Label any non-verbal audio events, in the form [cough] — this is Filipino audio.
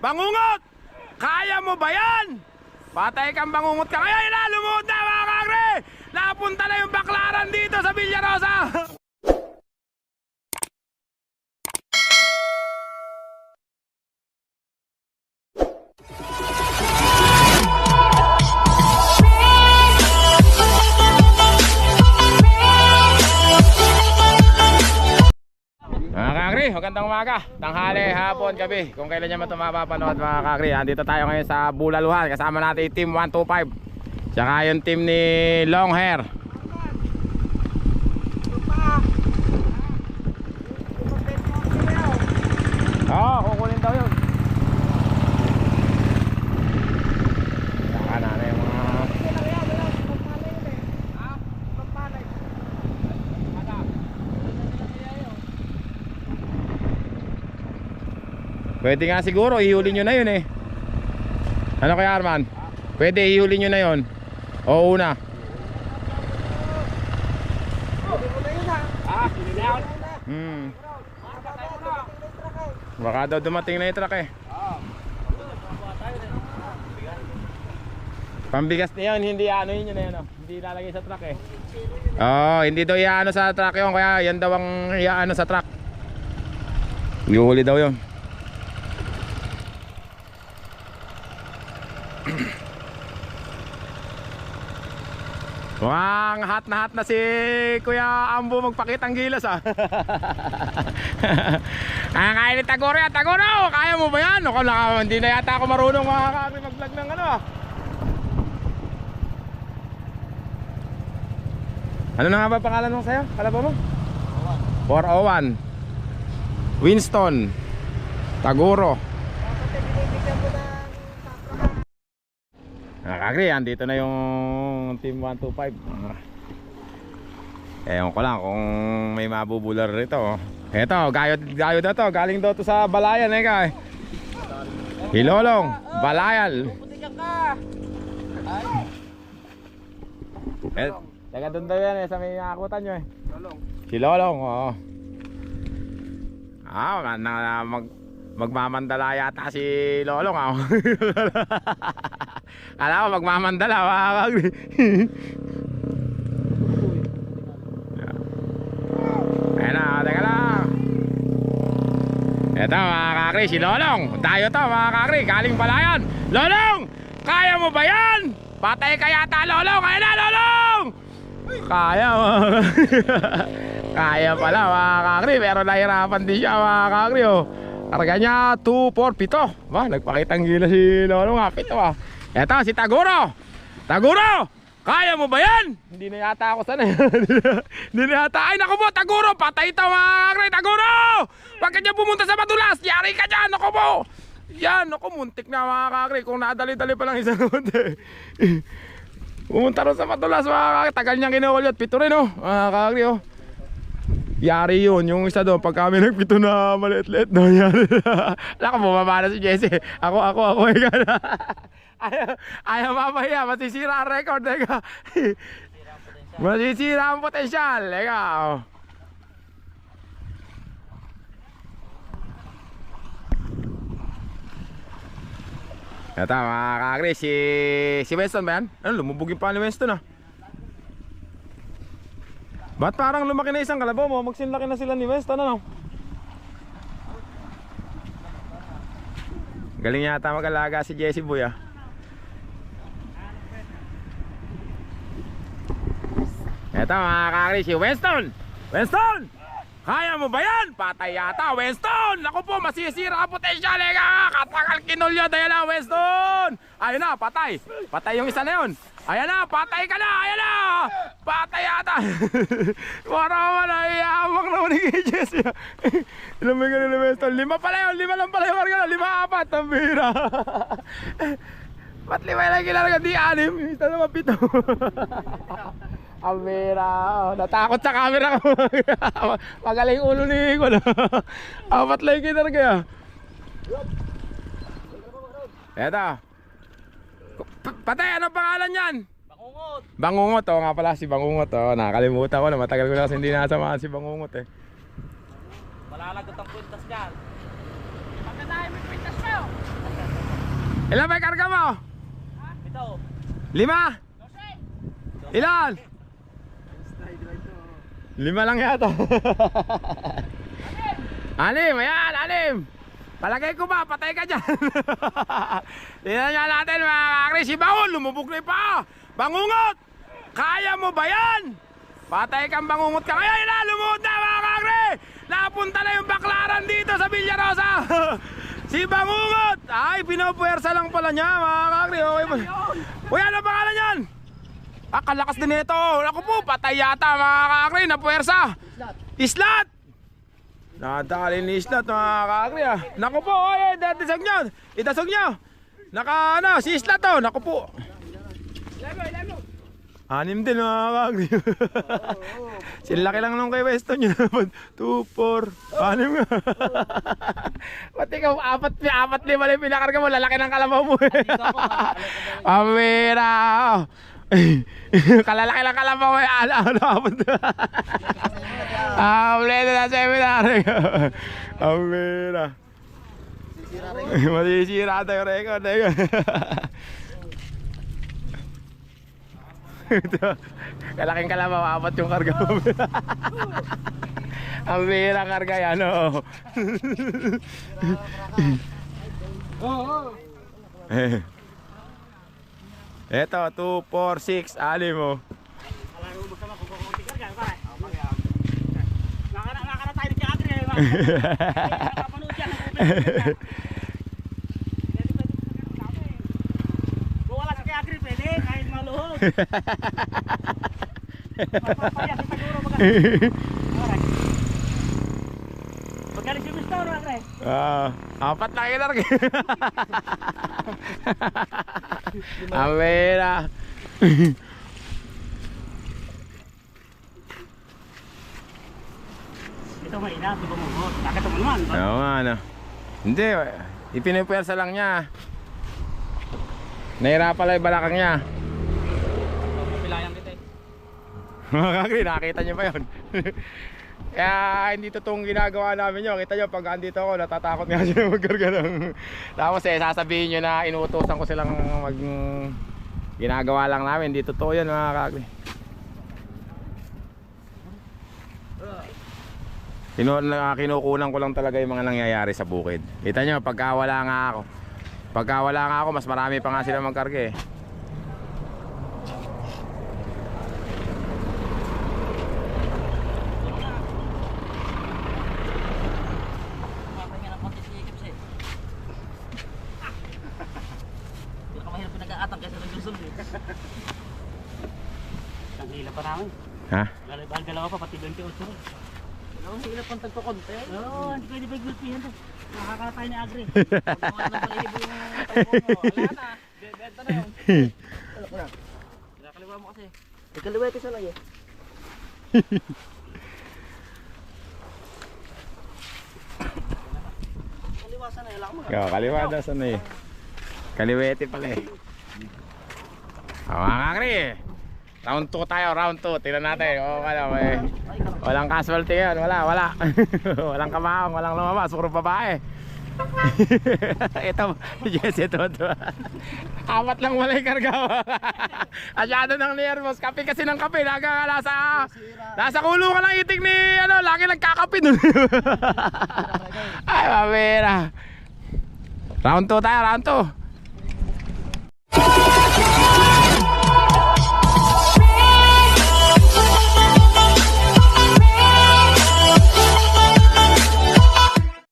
Bangungot! Kaya mo ba yan? Patay kang bangungot ka ngayon na! Na mga kagre! Napunta na yung baklaran dito sa Villarosa! [laughs] magandang umaga. Tanghali, hapon, gabi. Kung kailan nyo man ito mapapanood mga kakri. Andito tayo ngayon sa Bulaluhan. Kasama natin yung Team 125. Tsaka yung team ni Long Hair. Oo, oh, kukunin daw yun. Saka na na yung mga... Pwede nga siguro, ihuli nyo na yun eh. Ano kaya Arman? Pwede ihuli nyo na yun. O una. Hmm. Baka daw dumating na yung truck eh. Pambigas na yun, hindi ano yun yun yun. oh. Hindi ilalagay sa truck eh. Oo, hindi daw iaano sa truck yun, kaya yan daw ang iaano sa truck. Ihuli daw yun. [clears throat] Mukhang hot na hot na si Kuya Ambo magpakitang gilas ah. [laughs] Kaya ni Tagoro yan. Tagoro, kaya mo ba yan? Ako lang, hindi na yata ako marunong makakami mag-vlog ng ano ah. Ano na nga ba pangalan mo sa'yo? Kala mo? 401 Winston Tagoro Nakakagri, andito na yung team 125 Ewan ko lang kung may mabubular rito. Eto, gayod, gayod na to. Galing daw to sa Balayan eh kay Hilolong, Balayal Eh, taga doon daw yan eh, sa may nakakutan nyo eh. Si Lolong, oo. Ah, na, na, mag, magmamandala yata si Lolong ah. [laughs] Kala ko magmamandala, kagri. [laughs] Ayan na, teka lang. Ito mga kakri, si Lolong. Tayo to mga kakri, galing palayan. Lolong! Kaya mo ba yan? Patay ka yata Lolong! Ayan na Lolong! Kaya mga [laughs] Kaya pala mga kakri, pero nahirapan din siya mga kakri oh. Karga niya 2, 4, 7. Ba, nagpakitang gila si Lolong ha, 7 ah. Eto, si Taguro! Taguro! Kaya mo ba yan? Hindi na yata ako sana. [laughs] Hindi na yata. Ay, naku mo, Taguro! Patay ito mga kakri! Taguro! Ka dyan pumunta sa madulas! Yari ka dyan! Naku mo! Yan, naku, muntik na mga kakri. Kung nadali-dali pa lang isa naman eh. Pumunta rin sa madulas mga kakri. Tagal niyang kinukulit. Pito rin oh. Mga kakri oh. Yari yun, yung isa doon, pag kami nagpito na maliit-liit no, yari Alam ko, bumaba si Jesse. Ako, ako, ako, ika na. [laughs] ayaw, ayaw mamaya, masisira ang record, eka. [laughs] masisira ang potensyal, eka. Ito mga kakri, si, si Winston ba yan? Ano, lumubog yung pa ni Winston ah. Ba't parang lumaki na isang kalabaw mo? Magsinlaki na sila ni West, ano no? Galing yata mag-alaga si Jesse Boy ah. Eto mga kakri, si Winston! Winston! Kaya mo ba yan? Patay yata, Winston! Ako po, masisira ang potensyal eh ka! Katagal kinulyo, dahil na, Winston! Ayun na, patay! Patay yung isa na yun! Ayan na, patay ka na! Ayan na! Patay yata! [laughs] Para na, iyamak naman ni KJS Ilan may ganun ni Winston? Lima pala yun! Lima lang pala yung organo! Lima apat! Ang bira! [laughs] Ba't lima lang kilala Di anim! Isa naman pito! [laughs] Bira! oh. Natakot sa camera ko! [laughs] Magaling ulo ni [laughs] na! Apat lang yung kinarga! Eto! Pa- Patay, anong pangalan yan? Bangungot! Bangungot, oh nga pala si Bangungot oh. Nakakalimutan ko na, matagal ko na kasi hindi nasamahan si Bangungot eh. Malalagot ang kwintas dyan. Pagkanahin mo yung pintas mo. Ilan ba yung karga mo? Ito. Lima? Ilan? Lima lang yata. [laughs] anim, ayan, anim. Palagay ko ba, patay ka dyan. [laughs] Tingnan nga natin mga kakri, si Bangon, lumubog na paa. Bangungot! Kaya mo ba yan? Patay kang bangungot ka. Kaya na, lumuhod na mga kakri! Napunta na yung baklaran dito sa Villarosa. [laughs] si Bangungot! Ay, pinopuwersa lang pala niya mga kakri. Okay ba? Uy, ano pangalan yan? Ah, kalakas din ito. Ako po, patay yata mga kakri, napuwersa. Islat! Nadali ni Islat mga kakri ah. Naku po, oy, datisag nyo. Itasog nyo. Naka ano, si Islat to. Naku po. Anim din mga kakri. Silaki lang nung kay Weston yun. 2, 4, anim [laughs] nga. Pati ka, apat, apat lima lang yung pinakarga mo. Lalaki ng kalabaw mo. Amira. [laughs] [laughs] Kalalaki lang kalabaw mo. Ala, ala, apat. Ah, ulit na seminar. Amira. Masisira tayo record. Ito, [laughs] Kalaking kalabaw, apat yung karga mo. [laughs] Ang bihira karga yan, oo. [laughs] Eh. Eto, 2, 4, 6, alim mo. Nakana tayo ni Agri. Nakapanood yan. Kung wala si Agri, pwede kahit maluhog. Papapaya si Taguro mag Alright. Magaling si Gusto, no, Agri? Ah, apat na. [laughs] Ang bihira. Ito mahina, ito bumuhot. Bakit ito naman? Oo nga, ano. Hindi, ipinipwersa lang niya. Nahirapan lang yung balakang niya. Pilayan kita eh. Mga kakri, nakita niyo ba yun? [laughs] Kaya hindi totoong ginagawa namin yun. Kita niyo, pag andito ako, natatakot nga sila [laughs] magkarga ng... Tapos eh, sasabihin niyo na inuutosan ko silang mag... Ginagawa lang namin, hindi totoo yun mga kakri. Kinu na- kinukunan ko lang talaga yung mga nangyayari sa bukid. Kita niyo, pagka wala nga ako. Pagka wala nga ako, mas marami pa nga sila magkarga eh. Papahinga ng konti si Ikip siya. Hindi ka mahirap pinag-aatang kaysa nag-gusul eh. Ang hila pa namin. Ha? Galibal dalawa pa, pati 28 rin. Dalawang hila pang tagpakonte. Oo, hindi pwede ba gulpihan to. Nakakala tayo ni Agri. Pag wala ng balahibo yung mo, wala na. Benta na yun. Kinakaliwa mo kasi. Ikaliwa ito sa layo. Kaliwasan na, ilang mo. Yo, kaliwa daw sa eh. Kaliwete pala eh. Oh, mga kakri. Round 2 tayo, round 2. Tingnan natin. Oh, ano, may... Walang casualty yan. Wala, wala. [laughs] walang kamaong, walang lumabas. Puro babae. [laughs] ito, yes, ito, ito. Apat lang wala yung karga. [laughs] Asyado ng nervous. Kape kasi ng kape. Naga nasa, nasa kulungan ng itik ni, ano, lagi nagkakape nun. Ay, mabira. Round 2 tayo, round 2.